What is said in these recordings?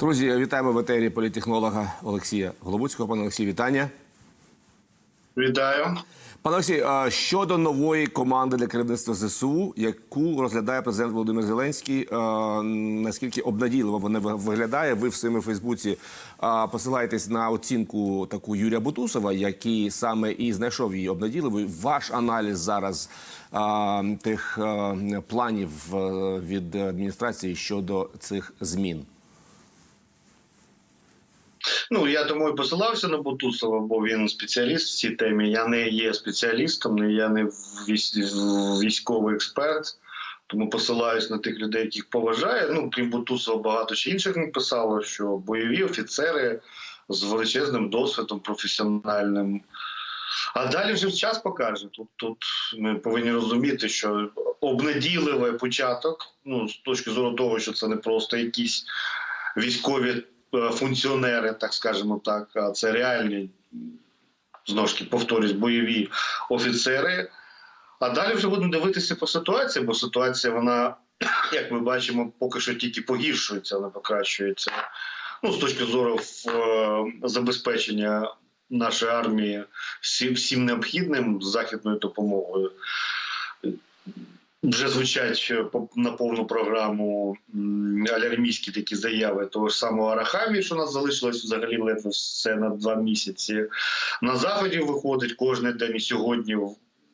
Друзі, вітаємо в етері політтехнолога Олексія Голобуцького. Пане Олексій, вітання. Вітаю. Пане Олексій, щодо нової команди для керівництва ЗСУ, яку розглядає президент Володимир Зеленський, наскільки обнадійливо вона ви- виглядає? Ви в своєму Фейсбуці посилаєтесь на оцінку таку Юрія Бутусова, який саме і знайшов її обнадійливою. Ваш аналіз зараз тих планів від адміністрації щодо цих змін. Ну я тому і посилався на Бутусова, бо він спеціаліст в цій темі. Я не є спеціалістом, я не військовий експерт. Тому посилаюсь на тих людей, яких поважаю. Ну крім Бутусова, багато ще інших не писало, що бойові офіцери з величезним досвідом професіональним. А далі вже час покаже. Тут тут ми повинні розуміти, що обнадійливий початок, ну з точки зору того, що це не просто якісь військові функціонери, так скажемо так, це реальні знову ж таки повторюсь, бойові офіцери. А далі вже будемо дивитися по ситуації, бо ситуація, вона, як ми бачимо, поки що тільки погіршується, а не покращується. Ну, з точки зору е, забезпечення нашої армії всім, всім необхідним західною допомогою. Вже звучать на повну програму алярмійські такі заяви того ж самого Арахамі, що нас залишилось взагалі ледве все на два місяці. На заході виходить кожен день і сьогодні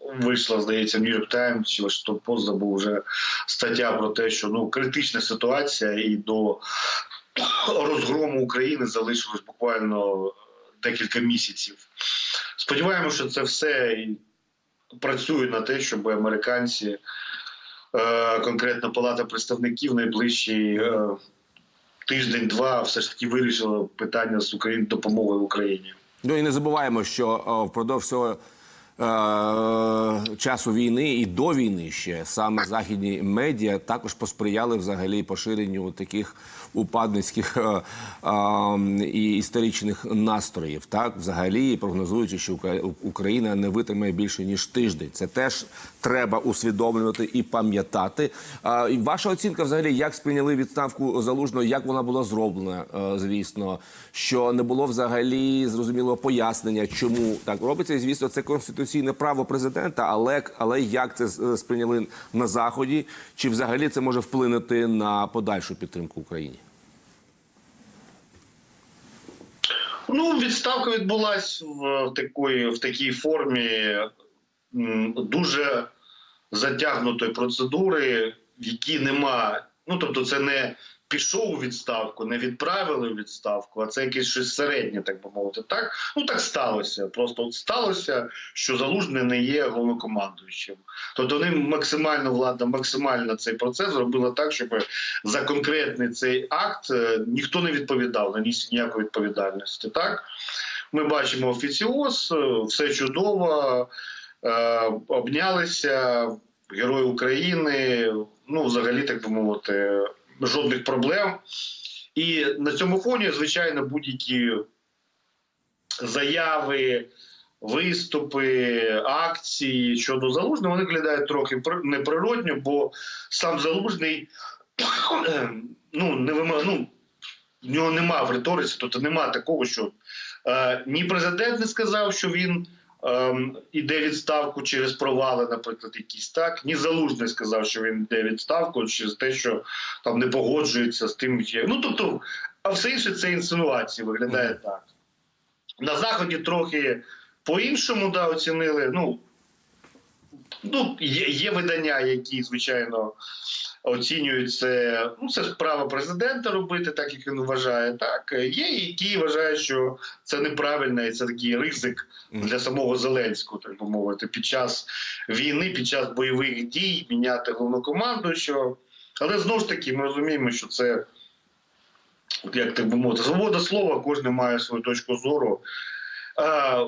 вийшла, здається, в Нью-Йорк Таймс чи Вашингтон вже стаття про те, що ну критична ситуація і до розгрому України залишилось буквально декілька місяців. Сподіваємося, що це все працює на те, щоб американці, конкретно Палата представників, найближчий е, тиждень-два все ж таки вирішила питання з Україн допомогою Україні. Ну і не забуваємо, що впродовж цього е, часу війни і до війни ще саме західні медіа також посприяли взагалі поширенню таких упадницьких е, е, і історичних настроїв. Так, взагалі прогнозуючи, що Україна не витримає більше ніж тиждень. Це теж треба усвідомлювати і пам'ятати. І ваша оцінка, взагалі, як сприйняли відставку залужного, як вона була зроблена, е, звісно, що не було взагалі зрозумілого пояснення, чому так робиться. І звісно, це конституційне право президента, але але як це е, сприйняли на заході? Чи взагалі це може вплинути на подальшу підтримку Україні? Ну, відставка відбулась в такої в такій формі дуже затягнутої процедури, в якій нема. Ну тобто, це не пішов у відставку, не відправили у відставку, а це якесь щось середнє, так би мовити. Так ну так сталося. Просто от сталося, що залужний не є головнокомандуючим. Тобто вони максимально влада, максимально цей процес зробила так, щоб за конкретний цей акт е, ніхто не відповідав, не ніс ніякої відповідальності. Так ми бачимо офіціоз, е, все чудово, е, обнялися. Герої України, ну взагалі, так би мовити, жодних проблем. І на цьому фоні, звичайно, будь-які заяви, виступи, акції щодо залужного вони виглядають трохи пр- неприродньо, бо сам залужний ну, не вимаг... ну, в нього нема в риториці, тобто нема такого, що е, ні президент не сказав, що він іде відставку через провали, наприклад, якісь так. Ні залужний сказав, що він йде відставку через те, що там не погоджується з тим, як ну тобто, а все інше це інсинуації виглядає так. На заході трохи по-іншому да, оцінили. Ну, ну є, є видання, які, звичайно, оцінюють це. Ну, це ж право президента робити, так як він вважає. Так є, які вважають, що це неправильно, і це такий ризик для самого Зеленського, так би мовити, під час війни, під час бойових дій міняти головнокомандуючого. Але знову ж таки, ми розуміємо, що це. Як так би мовити, свобода слова, кожен має свою точку зору. А,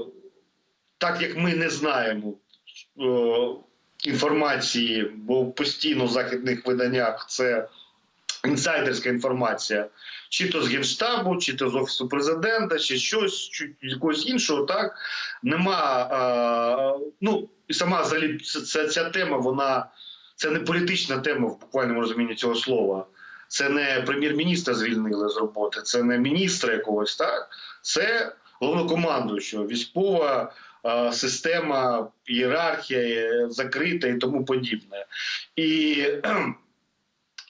так як ми не знаємо інформації, бо постійно в західних виданнях це інсайдерська інформація, чи то з генштабу, чи то з офісу президента, чи щось, чи якогось іншого, так нема. А, ну і сама взагалі ця, ця тема, вона це не політична тема в буквальному розумінні цього слова. це не прем'єр-міністра звільнили з роботи, це не міністра якогось, так? Це головнокомандуючого, військова е, система, ієрархія е, закрита і тому подібне. І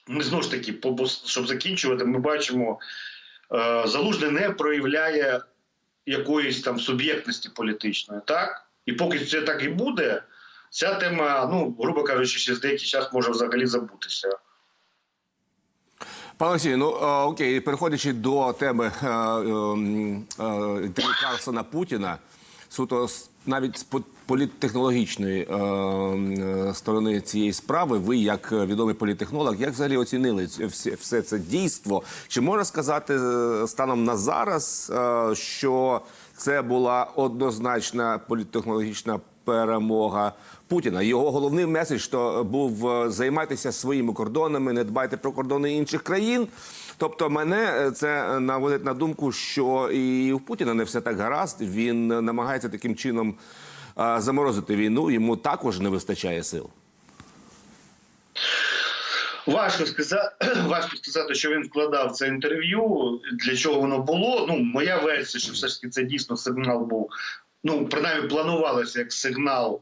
ми знову ж таки, щоб закінчувати, ми бачимо, е, залужний не проявляє якоїсь там суб'єктності політичної, так? І поки це так і буде, ця тема, ну, грубо кажучи, через деякий час може взагалі забутися. Пане Олексію, ну е, окей, переходячи до теми е, е, е, інтерв'ю Карлсона Путіна, суто навіть з політтехнологічної е, сторони цієї справи, ви, як е, відомий політтехнолог, як взагалі оцінили все це дійство? Чи можна сказати е, станом на зараз, е, що це була однозначна політтехнологічна перемога Путіна. Його головний меседж то був е, займайтеся своїми кордонами, не дбайте про кордони інших країн. Тобто, мене е, це наводить на думку, що і у Путіна не все так гаразд. Він намагається таким чином е, заморозити війну. Йому також не вистачає сил. Важко сказати, важко сказати, що він вкладав це інтерв'ю, для чого воно було. Ну, моя версія, що все ж таки це дійсно сигнал був. Ну, принаймні, планувалося як сигнал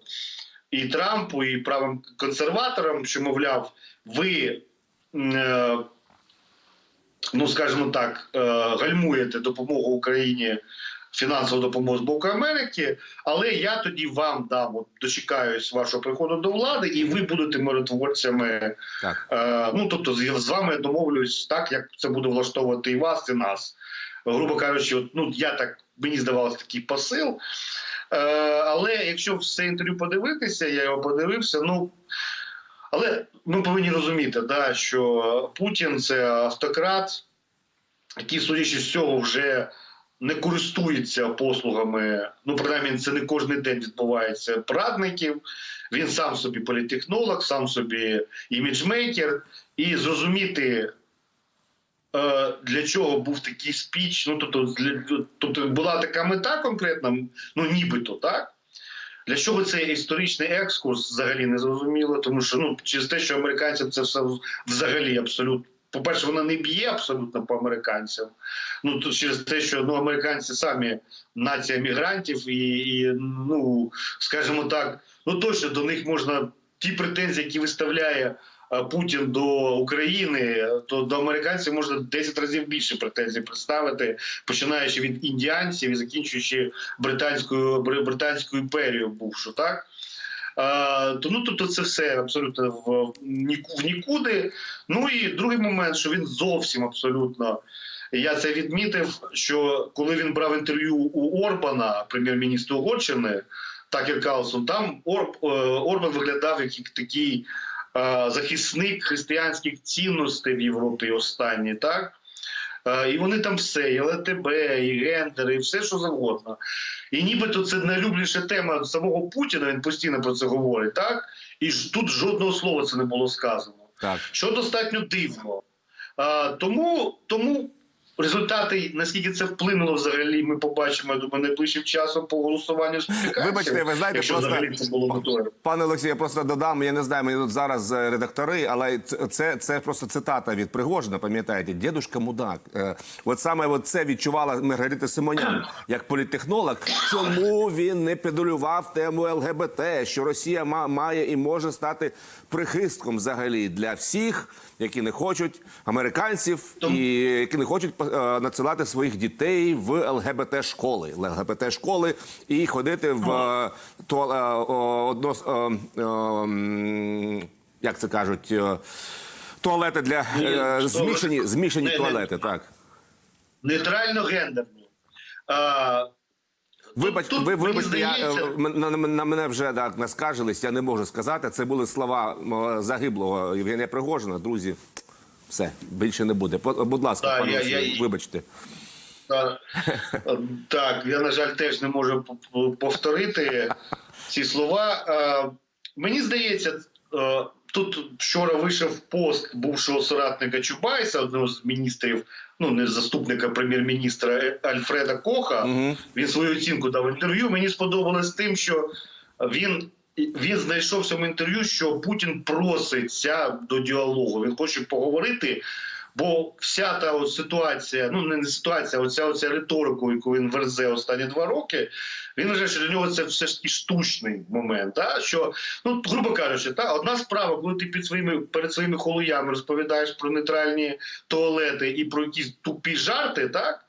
і Трампу, і правим консерваторам, що, мовляв, ви, е, ну скажімо так, е, гальмуєте допомогу Україні. Фінансову допомогу з боку Америки, але я тоді вам дам, от, дочекаюсь вашого приходу до влади, і ви будете миротворцями Так. Е, ну тобто з, з вами домовлюсь так, як це буде влаштовувати і вас, і нас. Грубо кажучи, от, ну я так мені здавалося такий посил. Е, але якщо все інтерв'ю подивитися, я його подивився. Ну але ми повинні розуміти, да, що Путін це автократ, який, судячи з цього, вже не користується послугами. Ну, принаймні, це не кожен день відбувається порадників. Він сам собі політтехнолог, сам собі іміджмейкер, і зрозуміти. е, Для чого був такий спіч? Ну тобто, тобто була така мета конкретна, ну нібито так. Для чого цей історичний екскурс взагалі не зрозуміло, тому що ну через те, що американцям це все взагалі абсолютно. По-перше, вона не б'є абсолютно по американцям. Ну то через те, що ну американці самі нація мігрантів, і, і ну скажімо так, ну точно до них можна ті претензії, які виставляє Путін до України, то до американців можна 10 разів більше претензій представити, починаючи від індіанців і закінчуючи британською бри- британською імперією, бувшу так. Е, то ну тобто це все абсолютно в, в нікуди. Ну і другий момент, що він зовсім абсолютно. Я це відмітив, що коли він брав інтерв'ю у Орбана, прем'єр-міністра Угорщини, Такер Карлсон, там Орб, е, Орбан виглядав як такий е, захисник християнських цінностей в Європі останні, так? Е, І вони там все, і ЛТБ, і гендери, і все, що завгодно. І нібито це найлюбліша тема самого Путіна, він постійно про це говорить, так? І тут жодного слова це не було сказано Так. що достатньо дивно. А, тому, тому результати, наскільки це вплинуло взагалі, ми побачимо, я думаю, найближчим часом по голосуванню. Вибачте, ви знаєте, якщо просто- взагалі це було готове. Пане Олексію, я просто додам, я не знаю, мені тут зараз е, редактори, але це, це, просто цитата від Пригожина, пам'ятаєте, дідушка мудак. Е, от саме от це відчувала Маргарита Симонян як політтехнолог. Чому він не педалював тему ЛГБТ, що Росія ма- має і може стати прихистком взагалі для всіх, які не хочуть американців і які не хочуть надсилати своїх дітей в ЛГБТ школи, ЛГБТ школи і ходити в е, е, одно е, е, як це кажуть, е, туалети для е, змішані, змішані туалети. Так Нейтрально гендерні. Вибач, тут, ви вибачте, я е, на, на мене вже так наскаржились. Я не можу сказати. Це були слова загиблого Євгенія Пригожина. Друзі, все більше не буде. Будь ласка, Так, пане я- я- вибачте. Так, так, я, на жаль, теж не можу повторити ці слова. Е, Мені здається, е, тут вчора вийшов пост бувшого соратника Чубайса, одного з міністрів, ну не заступника прем'єр-міністра е, Альфреда Коха. Мгм. Він свою оцінку дав інтерв'ю. Мені сподобалось тим, що він. Він знайшов в цьому інтерв'ю, що Путін проситься до діалогу. Він хоче поговорити Бо вся та от ситуація, ну не ситуація, а оця оця риторика, яку він верзе останні два роки, він вважає, що для нього це все ж таки штучний момент. Та? Що, ну, грубо кажучи, та, одна справа, коли ти під своїми, перед своїми холуями розповідаєш про нейтральні туалети і про якісь тупі жарти, так?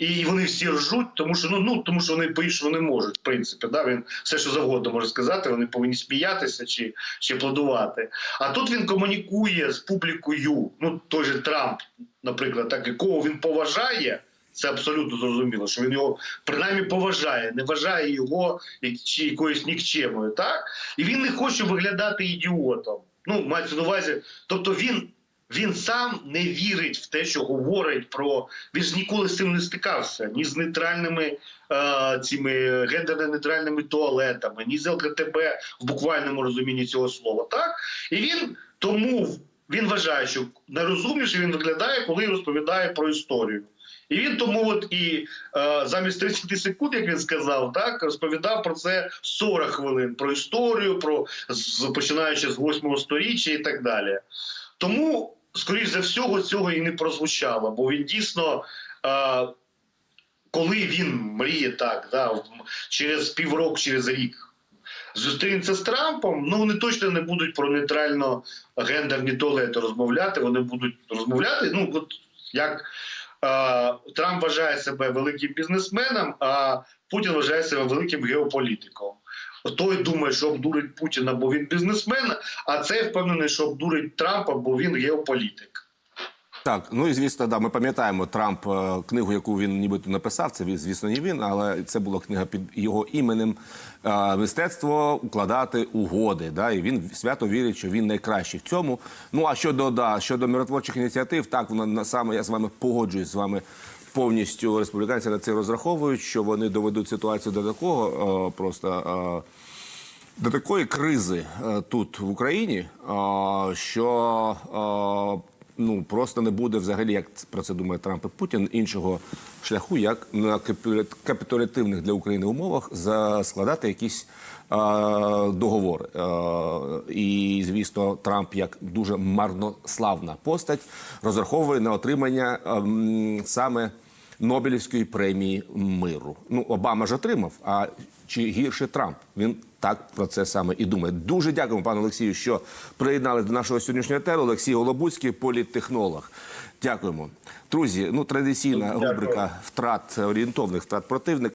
І вони всі ржуть, тому що ну, ну тому що вони по-іншому не можуть. В принципі, да він все, що завгодно може сказати. Вони повинні сміятися чи, чи аплодувати. А тут він комунікує з публікою. Ну той же Трамп, наприклад, так якого він поважає. Це абсолютно зрозуміло, що він його принаймні поважає, не вважає його чи якоюсь нікчемою, так і він не хоче виглядати ідіотом. Ну мається на увазі, тобто він він сам не вірить в те, що говорить про він ж ніколи з цим не стикався ні з нейтральними е, цими гендерно-нейтральними туалетами, ні з ЛГТБ в буквальному розумінні цього слова. Так і він тому він вважає, що найрозумніше він виглядає, коли розповідає про історію. І він тому, от і е, замість 30 секунд, як він сказав, так розповідав про це 40 хвилин про історію, про з, починаючи з 8 сторіччя і так далі. Тому, скоріш за всього, цього і не прозвучало, бо він дійсно. Е, коли він мріє так, да, через півроку, через рік зустрінеться з Трампом, ну вони точно не будуть про нейтрально гендерні туалети розмовляти. Вони будуть розмовляти. Ну от як е, Трамп вважає себе великим бізнесменом, а Путін вважає себе великим геополітиком. Той думає, що обдурить Путіна, бо він бізнесмен, а цей впевнений, що обдурить Трампа, бо він геополітик. Так, ну і звісно, да, ми пам'ятаємо Трамп е, книгу, яку він нібито написав. Це звісно, не він, але це була книга під його іменем е, мистецтво укладати угоди. Да, і він свято вірить, що він найкращий в цьому. Ну а щодо да, щодо миротворчих ініціатив, так воно саме я з вами погоджуюсь з вами. Повністю республіканці на це розраховують, що вони доведуть ситуацію до такого е, просто. Е, до такої кризи е, тут в Україні, що ну просто не буде взагалі, як про це думає Трамп і Путін, іншого шляху, як на капі- капітулятивних для України умовах за- складати якісь е, договори. Е, і звісно, Трамп, як дуже марнославна постать, розраховує на отримання ем, саме. Нобелівської премії миру. Ну, Обама ж отримав. А чи гірше Трамп? Він так про це саме і думає. Дуже дякуємо, пане Олексію, що приєднали до нашого сьогоднішнього етеру. Олексій Голобуцький, політтехнолог. Дякуємо. Друзі, ну традиційна Дякую. рубрика втрат орієнтовних втрат противника.